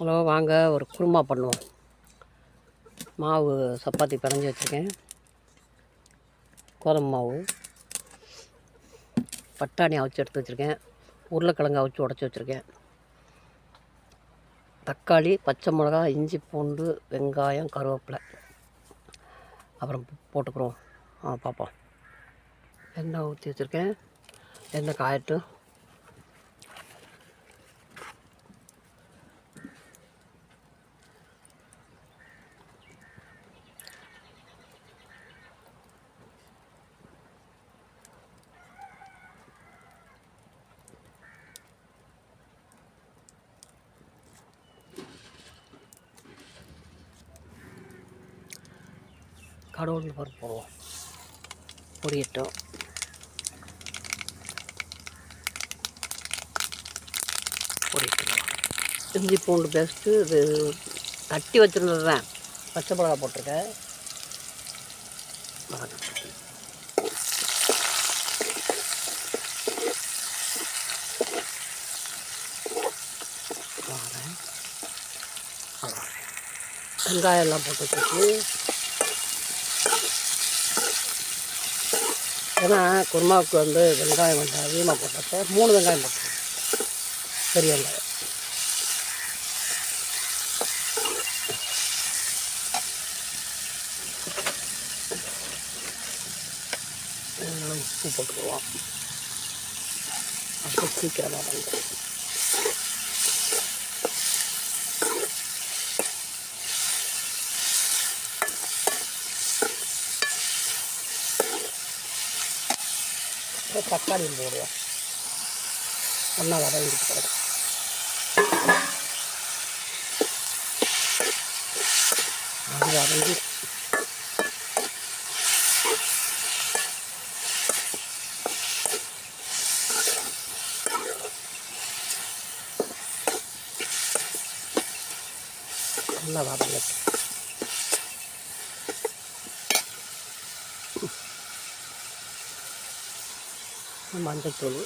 Hello வாங்க ஒரு குருமா பண்ணுவோம். மாவு சப்பாத்தி பிணைஞ்சி வச்சுருக்கேன். கோதுமை மாவு பட்டாணி அவிச்சு எடுத்து வச்சுருக்கேன். உருளைக்கிழங்கு அவிச்சு உடச்சி வச்சுருக்கேன். தக்காளி பச்சை மிளகா இஞ்சி பூண்டு வெங்காயம் கருவேப்பிலை. அப்புறம் போட்டுக்கிறோம். ஆ பார்ப்போம். எண்ணெய் ஊற்றி வச்சுருக்கேன். எண்ணெய் காயட்டும். கடவுள் பருப்பு போடுவோம் பொரியட்டும். பொரியட்டும். இஞ்சி பூண்டு பேஸ்ட்டு இது தட்டி வச்சுருந்தது தான். பச்சை மிளகா போட்டிருக்கேன். வெங்காயம் எல்லாம் போட்டு வச்சுட்டு ஏன்னா குருமாவுக்கு வந்து வெங்காயம் வந்து அதிகமாக போட்டப்ப மூணு வெங்காயம் போட்டேன். பெரிய வெங்காயம். உப்பு போட்டுக்குவோம். அப்போ சீக்கிரமாக வந்து அப்புறம் தக்காளி போடுவோம். ஒன்றா வதங்கிட்டு போடுவோம் அது வதங்கி நல்லா வதங்கட்டும் மஞ்சத்தூள்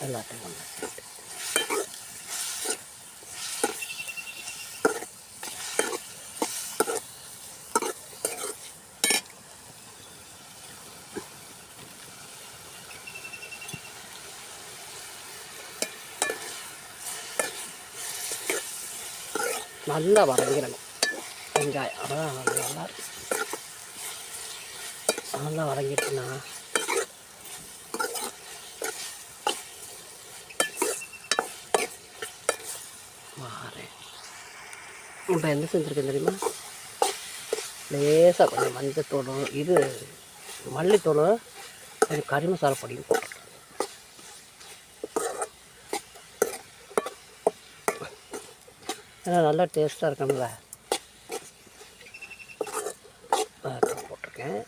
எல்லாத்தையும் நல்லா வதங்கிடணும் வெங்காயம். அதான் நல்லா நல்லா வதங்கிட்டுனா. வாரேன் இப்போ என்ன செஞ்சுருக்கேன் தெரியுமா? லேசாக கொஞ்சம் மஞ்சத்தூள் இது மல்லித்தூள் கொஞ்சம் கறி மசாலா பொடியும் போட்டுருக்கேன் ஏன்னா நல்லா டேஸ்ட்டாக இருக்கும்ல அதான் போட்டிருக்கேன்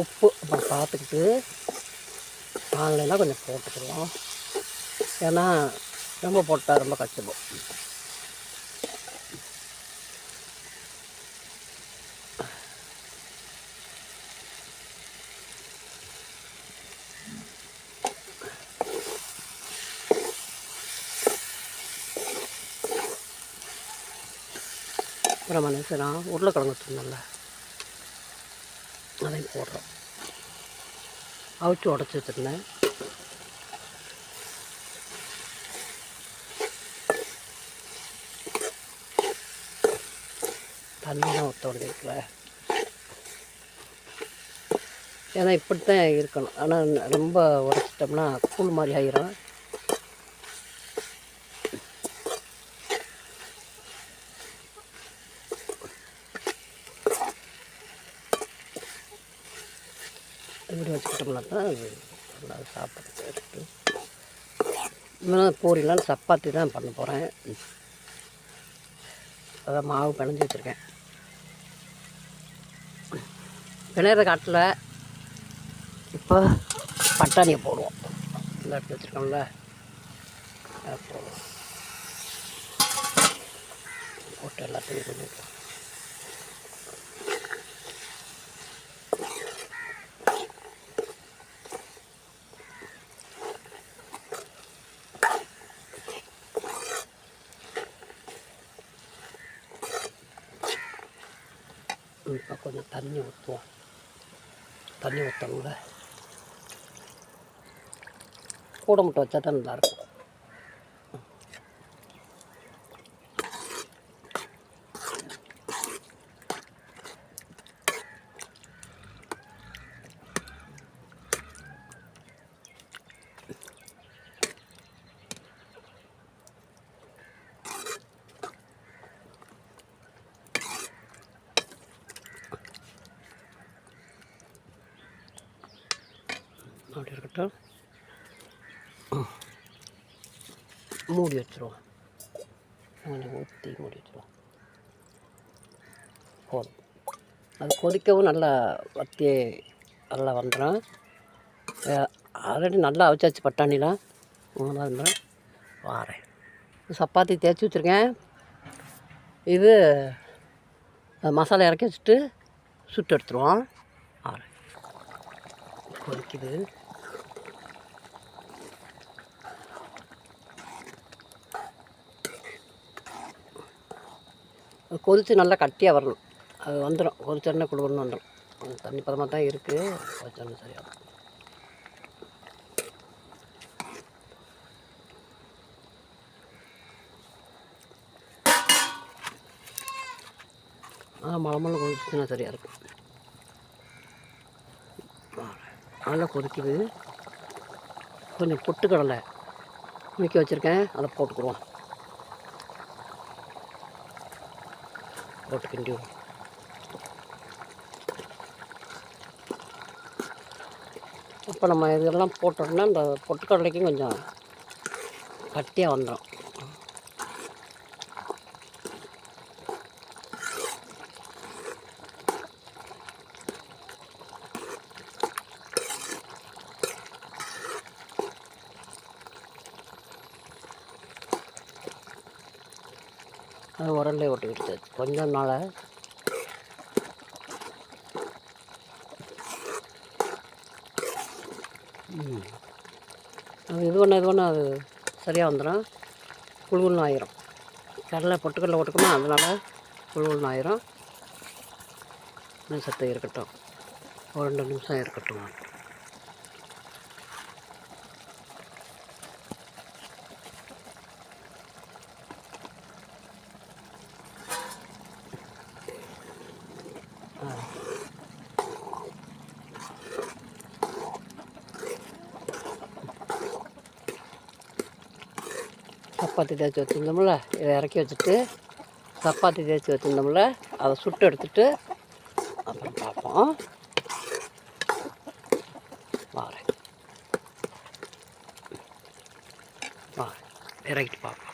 உப்பு அப்புறம் பார்த்துக்கிட்டு ஆன்லைனாக கொஞ்சம் போட்டுக்கிடுவோம். ஏன்னா ரொம்ப போட்டால் ரொம்ப கஷ்டப்போம் அப்புறம் மனுஷனா உருளைக்கிழங்கு வச்சுருந்தோம்ல. அதையும் போடுறோம். அவிச்சு உடச்சி வச்சுருந்தேன் தண்ணிலாம் ஊற்ற வேண்டியிருக்குல்ல ஏன்னா இப்படித்தான் இருக்கணும். ஆனால் ரொம்ப உடச்சிட்டோம்னா கூழ் மாதிரி ஆயிரும் இப்படி வச்சுக்கிட்டோம்னா தான் அது நல்லா சாப்பாடு இன்னும் பூரிலாம் சப்பாத்தி தான் பண்ண போகிறேன் அதான் மாவு பிணைஞ்சி வச்சுருக்கேன். பிணையிற காட்டில் இப்போ பட்டாணியை போடுவோம். இந்த எடுத்து வச்சுருக்கோம்ல. போடுவோம். போட்டு எல்லாத்தையும் பண்ணிக்கலாம். இப்போ கொஞ்சம் தண்ணி ஊற்றுவோம் தண்ணி ஊற்றணும்ல கூட முட்டை வச்சா தான் நல்லாயிருக்கும் அப்படி இருக்கட்டும். மூடி வச்சுருவோம். கொஞ்சம் ஊற்றி மூடி வச்சுருவோம். போதும். அது கொதிக்கவும் நல்லா வத்தி நல்லா வந்துடும். ஆல்ரெடி நல்லா அவிச்சாச்சு பட்டாணிலாம். இருந்தால் வாரேன். சப்பாத்தி தேய்ச்சி வச்சுருக்கேன். இது மசாலா இறக்கி வச்சுட்டு சுட்டு எடுத்துருவோம். ஆறு கொதிக்குது. கொதித்து நல்லா கட்டியாக வரணும். அது வந்துடும் கொதிச்சோடனே கொடுக்கணும்னு வந்துடும் தண்ணி பதமாக தான் இருக்குது கொதிச்சோடனே சரியாகும். ஆ கொதிச்சுன்னா சரியாக இருக்கும் நல்லா கொதிக்குது. கொஞ்சம் பொட்டுக்கடலை முக்கி வச்சுருக்கேன். அதை போட்டுக்குருவோம். போட்டு கிண்டி விடுவோம். இப்போ நம்ம இதெல்லாம் போட்டோம்னா இந்த பொட்டுக்கடலைக்கும் கொஞ்சம் கட்டியாக வந்துடும் அது உரல்லே ஒட்டிக்கிடுச்சு. கொஞ்சம் நாள் அது இது பண்ண இது பண்ண அது சரியாக வந்துடும் குழுகுல்னு ஆயிரும். கடலை பொட்டுக்கடலை போட்டுக்கோமா அதனால் குழுகுல்னு ஆயிரும். சத்து இருக்கட்டும். ஒரு ரெண்டு நிமிஷம் இருக்கட்டும். சப்பாத்தி தேய்ச்சி வச்சுருந்தோம்ல இதை இறக்கி வச்சுட்டு சப்பாத்தி தேய்ச்சி வச்சுருந்தோம்ல அதை சுட்டு எடுத்துட்டு அப்புறம் பார்ப்போம். வாரேன். வா இறக்கிட்டு பார்ப்போம்.